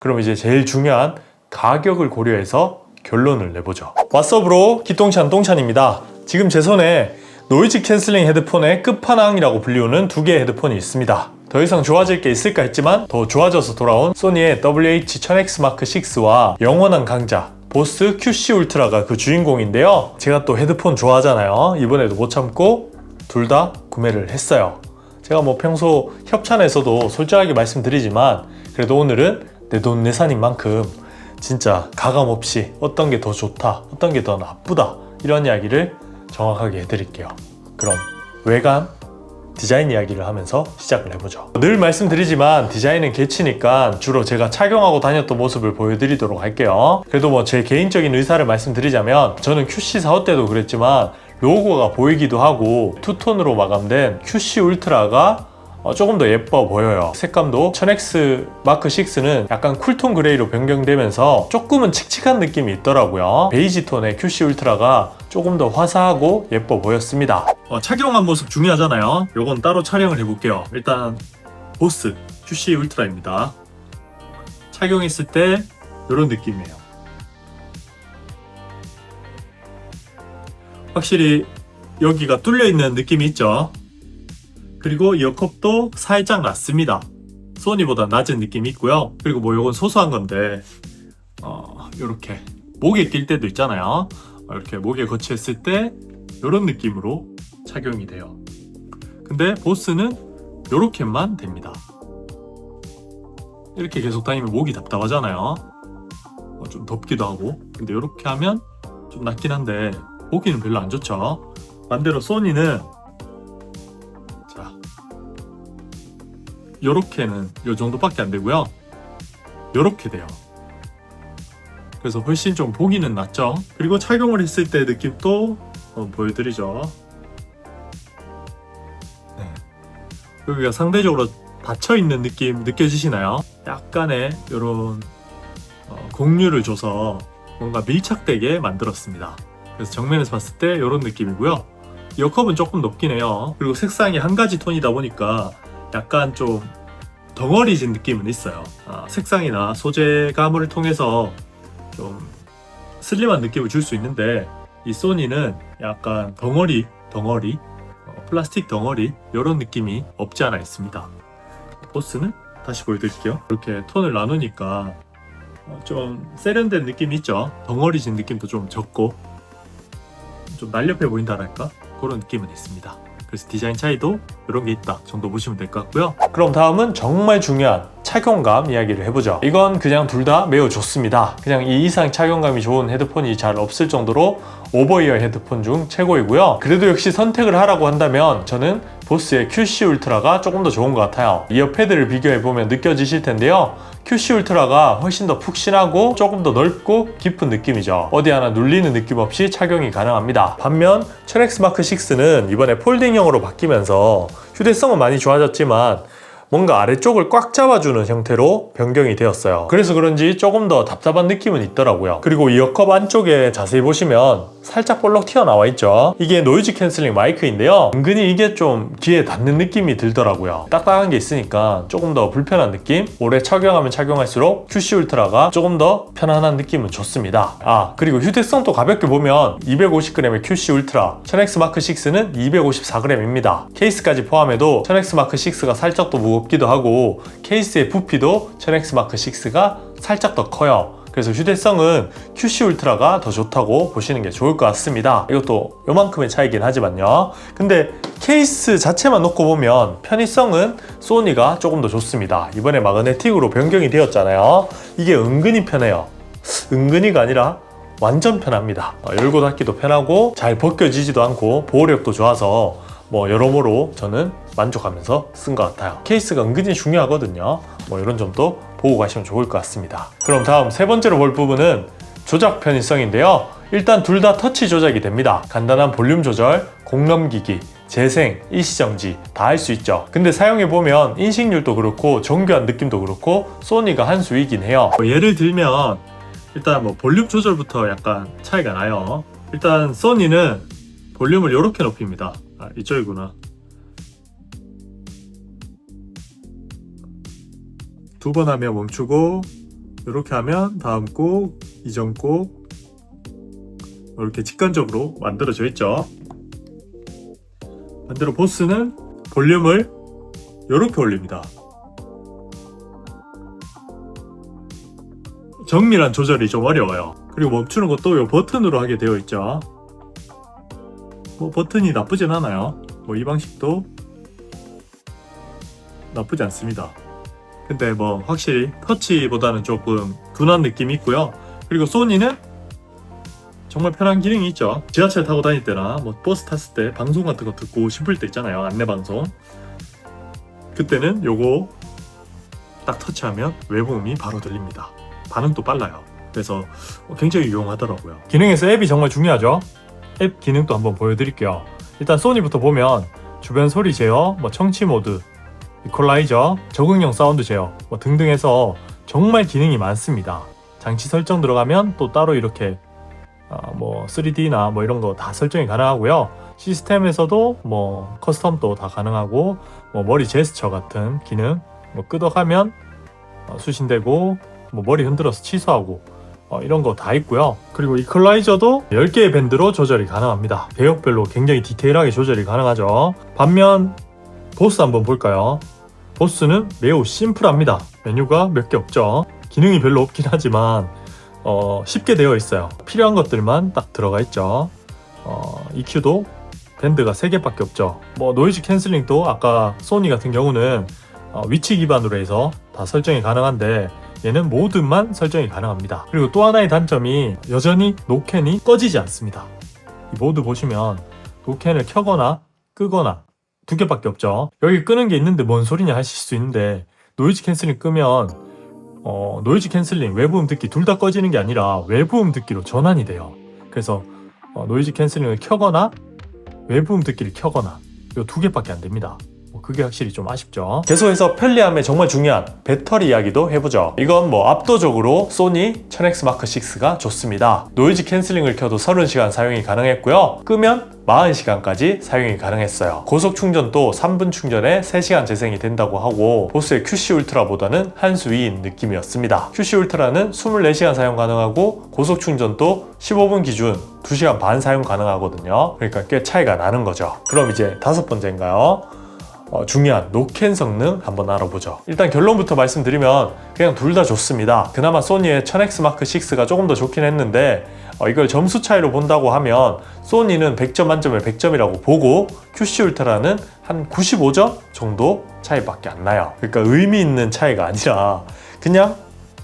그럼 이제 제일 중요한 가격을 고려해서 결론을 내보죠. 왓썹으로 기똥찬 똥찬입니다. 지금 제 손에 노이즈 캔슬링 헤드폰의 끝판왕이라고 불리우는 두 개의 헤드폰이 있습니다. 더 이상 좋아질 게 있을까 했지만 더 좋아져서 돌아온 소니의 WH-1000X 마크 6와 영원한 강자 보스 QC 울트라가 그 주인공인데요. 제가 또 헤드폰 좋아하잖아요. 이번에도 못 참고 둘 다 구매를 했어요. 제가 뭐 평소 협찬에서도 솔직하게 말씀드리지만 그래도 오늘은 내 돈 내산인 만큼 진짜 가감 없이 어떤 게 더 좋다, 어떤 게 더 나쁘다 이런 이야기를 정확하게 해드릴게요. 그럼 외관, 디자인 이야기를 하면서 시작을 해보죠. 늘 말씀드리지만 디자인은 개치니까 주로 제가 착용하고 다녔던 모습을 보여드리도록 할게요. 그래도 뭐 제 개인적인 의사를 말씀드리자면 저는 QC 45 때도 그랬지만 로고가 보이기도 하고 투톤으로 마감된 QC 울트라가 어, 조금 더 예뻐 보여요. 색감도 1000X 마크 6는 약간 쿨톤 그레이로 변경되면서 조금은 칙칙한 느낌이 있더라고요. 베이지 톤의 QC 울트라가 조금 더 화사하고 예뻐 보였습니다. 어, 착용한 모습 중요하잖아요. 요건 따로 촬영을 해볼게요. 일단 보스 QC 울트라입니다. 착용했을 때 이런 느낌이에요. 확실히 여기가 뚫려 있는 느낌이 있죠. 그리고 이어컵도 살짝 낮습니다. 소니보다 낮은 느낌이 있고요. 그리고 뭐 이건 소소한 건데 어, 이렇게 목에 낄 때도 있잖아요. 어, 이렇게 목에 거치했을 때 이런 느낌으로 착용이 돼요. 근데 보스는 이렇게만 됩니다. 이렇게 계속 다니면 목이 답답하잖아요. 어, 좀 덥기도 하고. 근데 이렇게 하면 좀 낫긴 한데 보기는 별로 안 좋죠. 반대로 소니는 요렇게는 요 정도밖에 안 되고요. 요렇게 돼요. 그래서 훨씬 좀 보기는 낫죠. 그리고 착용을 했을 때 느낌도 한번 보여드리죠. 네. 여기가 상대적으로 닫혀 있는 느낌 느껴지시나요? 약간의 이런 공유를 줘서 뭔가 밀착되게 만들었습니다. 그래서 정면에서 봤을 때 이런 느낌이고요. 이어컵은 조금 높긴 해요. 그리고 색상이 한 가지 톤이다 보니까 약간 좀 덩어리진 느낌은 있어요. 아, 색상이나 소재감을 통해서 좀 슬림한 느낌을 줄 수 있는데 이 소니는 약간 덩어리, 덩어리, 어, 플라스틱 덩어리 이런 느낌이 없지 않아 있습니다. 보스는 다시 보여드릴게요. 이렇게 톤을 나누니까 어, 좀 세련된 느낌이 있죠. 덩어리진 느낌도 좀 적고 좀 날렵해 보인다랄까 그런 느낌은 있습니다. 그래서 디자인 차이도 이런 게 있다 정도 보시면 될 것 같고요. 그럼 다음은 정말 중요한 착용감 이야기를 해보죠. 이건 그냥 둘 다 매우 좋습니다. 그냥 이 이상 착용감이 좋은 헤드폰이 잘 없을 정도로 오버이어 헤드폰 중 최고이고요. 그래도 역시 선택을 하라고 한다면 저는 보스의 QC 울트라가 조금 더 좋은 것 같아요. 이어 패드를 비교해보면 느껴지실 텐데요. QC 울트라가 훨씬 더 푹신하고 조금 더 넓고 깊은 느낌이죠. 어디 하나 눌리는 느낌 없이 착용이 가능합니다. 반면 1000X 마크 6는 이번에 폴딩형으로 바뀌면서 휴대성은 많이 좋아졌지만 뭔가 아래쪽을 꽉 잡아주는 형태로 변경이 되었어요. 그래서 그런지 조금 더 답답한 느낌은 있더라고요. 그리고 이어컵 안쪽에 자세히 보시면 살짝 볼록 튀어나와 있죠. 이게 노이즈 캔슬링 마이크인데요. 은근히 이게 좀 귀에 닿는 느낌이 들더라고요. 딱딱한 게 있으니까 조금 더 불편한 느낌? 오래 착용하면 착용할수록 QC 울트라가 조금 더 편안한 느낌은 좋습니다. 아, 그리고 휴대성도 가볍게 보면 250g의 QC 울트라, 1000X 마크 6는 254g입니다. 케이스까지 포함해도 1000X 마크 6가 살짝 더 무겁 기도 하고 케이스의 부피도 1000X 마크 6가 살짝 더 커요. 그래서 휴대성은 QC 울트라가 더 좋다고 보시는 게 좋을 것 같습니다. 이것도 요만큼의 차이긴 하지만요. 근데 케이스 자체만 놓고 보면 편의성은 소니가 조금 더 좋습니다. 이번에 마그네틱으로 변경이 되었잖아요. 이게 은근히 편해요. 은근히가 아니라 완전 편합니다. 어, 열고 닫기도 편하고 잘 벗겨지지도 않고 보호력도 좋아서 뭐 여러모로 저는 만족하면서 쓴 것 같아요. 케이스가 은근히 중요하거든요. 뭐 이런 점도 보고 가시면 좋을 것 같습니다. 그럼 다음 세 번째로 볼 부분은 조작 편의성인데요. 일단 둘 다 터치 조작이 됩니다. 간단한 볼륨 조절, 공 넘기기, 재생, 일시정지 다 할 수 있죠. 근데 사용해보면 인식률도 그렇고 정교한 느낌도 그렇고 소니가 한 수이긴 해요. 뭐 예를 들면 일단 뭐 볼륨 조절부터 약간 차이가 나요. 일단 소니는 볼륨을 이렇게 높입니다. 아, 이쪽이구나. 두 번 하면 멈추고 이렇게 하면 다음 곡, 이전 곡 이렇게 직관적으로 만들어져 있죠. 반대로 보스는 볼륨을 이렇게 올립니다. 정밀한 조절이 좀 어려워요. 그리고 멈추는 것도 이 버튼으로 하게 되어 있죠. 뭐 버튼이 나쁘진 않아요. 뭐 이 방식도 나쁘지 않습니다. 근데 뭐 확실히 터치보다는 조금 둔한 느낌이 있고요. 그리고 소니는 정말 편한 기능이 있죠. 지하철 타고 다닐 때나 뭐 버스 탔을 때 방송 같은 거 듣고 싶을 때 있잖아요. 안내 방송. 그때는 요거 딱 터치하면 외부음이 바로 들립니다. 반응도 빨라요. 그래서 굉장히 유용하더라고요. 기능에서 앱이 정말 중요하죠. 앱 기능도 한번 보여드릴게요. 일단 소니부터 보면 주변 소리 제어, 뭐 청취 모드, 이퀄라이저, 적응형 사운드 제어 뭐 등등 해서 정말 기능이 많습니다. 장치 설정 들어가면 또 따로 이렇게 어, 뭐 3D나 뭐 이런 거 다 설정이 가능하고요. 시스템에서도 뭐 커스텀도 다 가능하고 뭐 머리 제스처 같은 기능 뭐 끄덕하면 어, 수신되고 뭐 머리 흔들어서 취소하고 어, 이런 거 다 있고요. 그리고 이퀄라이저도 10개의 밴드로 조절이 가능합니다. 배역별로 굉장히 디테일하게 조절이 가능하죠. 반면 보스 한번 볼까요? 보스는 매우 심플합니다. 메뉴가 몇 개 없죠. 기능이 별로 없긴 하지만 어, 쉽게 되어 있어요. 필요한 것들만 딱 들어가 있죠. 어, EQ도 밴드가 3개밖에 없죠. 뭐 노이즈 캔슬링도 아까 소니 같은 경우는 어, 위치 기반으로 해서 다 설정이 가능한데 얘는 모드만 설정이 가능합니다. 그리고 또 하나의 단점이 여전히 노캔이 꺼지지 않습니다. 이 모드 보시면 노캔을 켜거나 끄거나 두 개밖에 없죠. 여기 끄는 게 있는데 뭔 소리냐 하실 수 있는데 노이즈 캔슬링 끄면 어, 노이즈 캔슬링 외부음 듣기 둘 다 꺼지는 게 아니라 외부음 듣기로 전환이 돼요. 그래서 어, 노이즈 캔슬링을 켜거나 외부음 듣기를 켜거나 이 두 개밖에 안 됩니다. 뭐 그게 확실히 좀 아쉽죠. 계속해서 편리함에 정말 중요한 배터리 이야기도 해보죠. 이건 뭐 압도적으로 소니 1000X 마크 6가 좋습니다. 노이즈 캔슬링을 켜도 30시간 사용이 가능했고요. 끄면 40시간까지 사용이 가능했어요. 고속 충전도 3분 충전에 3시간 재생이 된다고 하고 보스의 QC 울트라보다는 한 수 위인 느낌이었습니다. QC 울트라는 24시간 사용 가능하고 고속 충전도 15분 기준 2시간 반 사용 가능하거든요. 그러니까 꽤 차이가 나는 거죠. 그럼 이제 다섯 번째인가요? 어, 중요한 노캔 성능 한번 알아보죠. 일단 결론부터 말씀드리면 그냥 둘 다 좋습니다. 그나마 소니의 1000X 마크 6가 조금 더 좋긴 했는데 어, 이걸 점수 차이로 본다고 하면 소니는 100점 만점에 100점이라고 보고 QC 울트라는 한 95점 정도 차이밖에 안 나요. 그러니까 의미 있는 차이가 아니라 그냥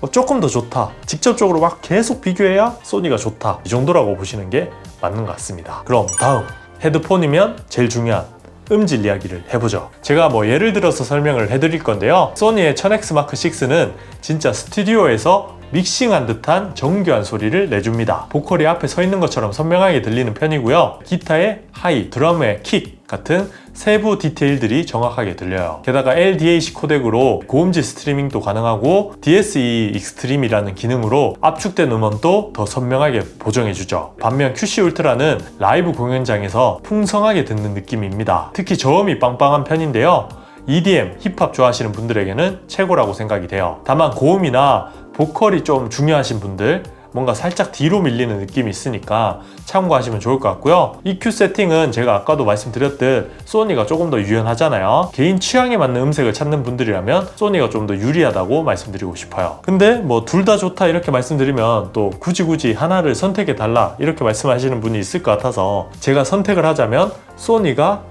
어, 조금 더 좋다. 직접적으로 막 계속 비교해야 소니가 좋다. 이 정도라고 보시는 게 맞는 것 같습니다. 그럼 다음 헤드폰이면 제일 중요한 음질 이야기를 해보죠. 제가 뭐 예를 들어서 설명을 해드릴 건데요. 소니의 1000X 마크 6는 진짜 스튜디오에서 믹싱한 듯한 정교한 소리를 내줍니다. 보컬이 앞에 서 있는 것처럼 선명하게 들리는 편이고요. 기타의 하이, 드럼의 킥 같은 세부 디테일들이 정확하게 들려요. 게다가 LDAC 코덱으로 고음질 스트리밍도 가능하고 DSE 익스트림이라는 기능으로 압축된 음원도 더 선명하게 보정해주죠. 반면 QC 울트라는 라이브 공연장에서 풍성하게 듣는 느낌입니다. 특히 저음이 빵빵한 편인데요. EDM, 힙합 좋아하시는 분들에게는 최고라고 생각이 돼요. 다만 고음이나 보컬이 좀 중요하신 분들 뭔가 살짝 뒤로 밀리는 느낌이 있으니까 참고하시면 좋을 것 같고요. EQ 세팅은 제가 아까도 말씀드렸듯 소니가 조금 더 유연하잖아요. 개인 취향에 맞는 음색을 찾는 분들이라면 소니가 좀 더 유리하다고 말씀드리고 싶어요. 근데 뭐 둘 다 좋다 이렇게 말씀드리면 또 굳이 굳이 하나를 선택해 달라 이렇게 말씀하시는 분이 있을 것 같아서 제가 선택을 하자면 소니가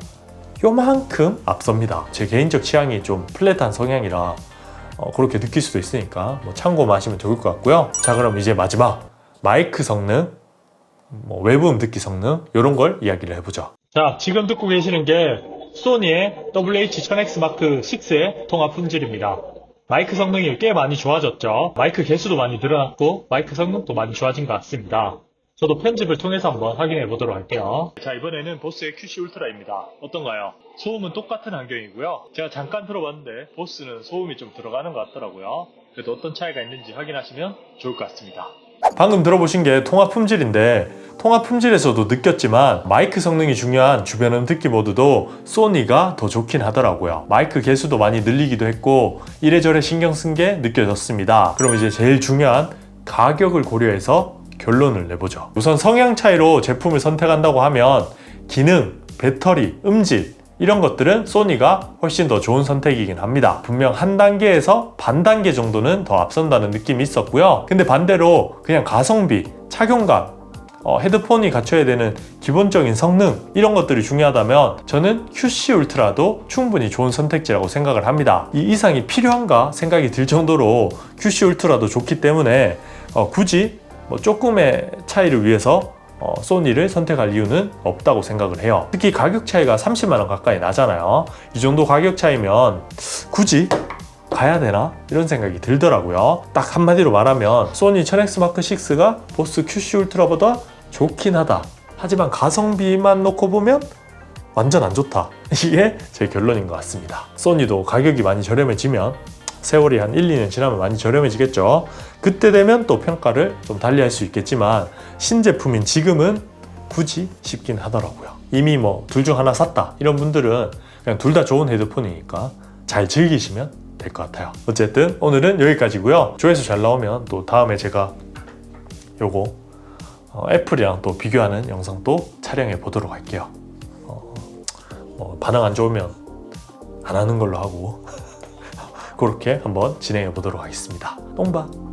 요만큼 앞섭니다. 제 개인적 취향이 좀 플랫한 성향이라 어, 그렇게 느낄 수도 있으니까 뭐 참고만 하시면 좋을 것 같고요. 자 그럼 이제 마지막 마이크 성능, 뭐 외부 음 듣기 성능 이런 걸 이야기를 해보죠. 자 지금 듣고 계시는 게 소니의 WH-1000X 마크 6의 통합 품질입니다. 마이크 성능이 꽤 많이 좋아졌죠. 마이크 개수도 많이 늘어났고 마이크 성능도 많이 좋아진 것 같습니다. 저도 편집을 통해서 한번 확인해 보도록 할게요. 자, 이번에는 보스의 QC 울트라입니다. 어떤가요? 소음은 똑같은 환경이고요. 제가 잠깐 들어봤는데 보스는 소음이 좀 들어가는 것 같더라고요. 그래도 어떤 차이가 있는지 확인하시면 좋을 것 같습니다. 방금 들어보신 게 통화 품질인데 통화 품질에서도 느꼈지만 마이크 성능이 중요한 주변음 듣기 모드도 소니가 더 좋긴 하더라고요. 마이크 개수도 많이 늘리기도 했고 이래저래 신경 쓴 게 느껴졌습니다. 그럼 이제 제일 중요한 가격을 고려해서 결론을 내보죠. 우선 성향 차이로 제품을 선택한다고 하면 기능, 배터리, 음질 이런 것들은 소니가 훨씬 더 좋은 선택이긴 합니다. 분명 한 단계에서 반 단계 정도는 더 앞선다는 느낌이 있었고요. 근데 반대로 그냥 가성비, 착용감, 어, 헤드폰이 갖춰야 되는 기본적인 성능 이런 것들이 중요하다면 저는 QC 울트라도 충분히 좋은 선택지라고 생각을 합니다. 이 이상이 필요한가 생각이 들 정도로 QC 울트라도 좋기 때문에 어, 굳이 뭐 조금의 차이를 위해서 어, 소니를 선택할 이유는 없다고 생각을 해요. 특히 가격 차이가 30만 원 가까이 나잖아요. 이 정도 가격 차이면 굳이 가야 되나? 이런 생각이 들더라고요. 딱 한마디로 말하면 소니 1000X 마크 6가 보스 QC 울트라보다 좋긴 하다. 하지만 가성비만 놓고 보면 완전 안 좋다. 이게 제 결론인 것 같습니다. 소니도 가격이 많이 저렴해지면 세월이 한 1, 2년 지나면 많이 저렴해지겠죠. 그때 되면 또 평가를 좀 달리 할 수 있겠지만 신제품인 지금은 굳이 싶긴 하더라고요. 이미 뭐 둘 중 하나 샀다 이런 분들은 그냥 둘 다 좋은 헤드폰이니까 잘 즐기시면 될 것 같아요. 어쨌든 오늘은 여기까지고요. 조회수 잘 나오면 또 다음에 제가 요거 어, 애플이랑 또 비교하는 영상 또 촬영해 보도록 할게요. 어, 뭐 반응 안 좋으면 안 하는 걸로 하고 그렇게 한번 진행해 보도록 하겠습니다. 똥바.